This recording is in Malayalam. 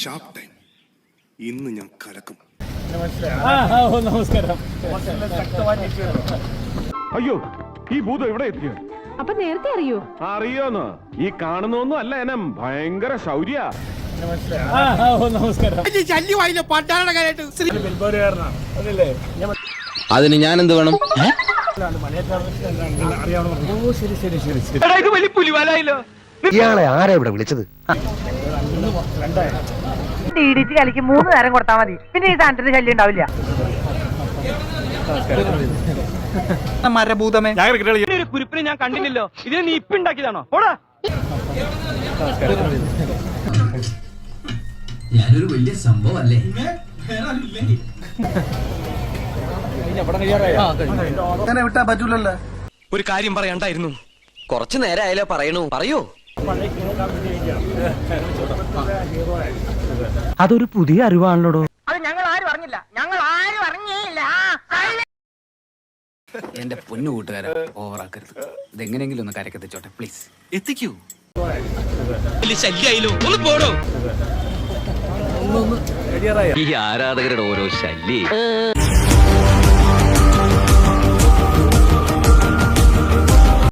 ഷാർപ്പ് ടൈം ഇന്ന് ഞാൻ കലക്കും. നമസ്കാരം. അയ്യോ ഈ ഭൂതം എവിടെ എത്തിയോ? അപ്പൊ നേരത്തെ അറിയോ? അറിയോന്ന്. ഈ കാണുന്നൊന്നും അല്ല എന്നെ ഭയങ്കര ശൗര്യ. അതിന് ഞാൻ എന്ത് വേണം? ഇയാളെ ആരാ ഇവിടെ വിളിച്ചത്? ടി കളിക്ക് മൂന്ന് നേരം കൊടുത്താൽ മതി. പിന്നെ ഈ സാധനത്തിന് ശല്യം ഉണ്ടാവില്ല. മരഭൂതമേ. ഒരു കുരിപ്പിനെ ഞാൻ കണ്ടില്ലല്ലോ. ഇതിനെ നീ ഇപ്പൊ ഉണ്ടാക്കിയതാണോ? ഓടാ ഞാനൊരു വലിയ സംഭവം അല്ലേ ഒരു കാര്യം പറയണ്ടായിരുന്നു. കുറച്ചു നേരമായാലോ പറയണു. പറയൂ. അതൊരു പുതിയ അറിവാണല്ലോ അത് ഞങ്ങൾ ആരും അറിഞ്ഞില്ല. ഞങ്ങൾ ആരും അറിഞ്ഞില്ല എന്റെ പൊന്നു കൂട്ടുകാരെ ഓവറാക്കരുത്. ഇതെങ്ങനെയെങ്കിലും ഒന്ന് കരക്കെത്തിച്ചോട്ടെ പ്ലീസ് എത്തിക്കൂ. ഈ ആരാധകരുടെ ഓരോ ശല്യേ.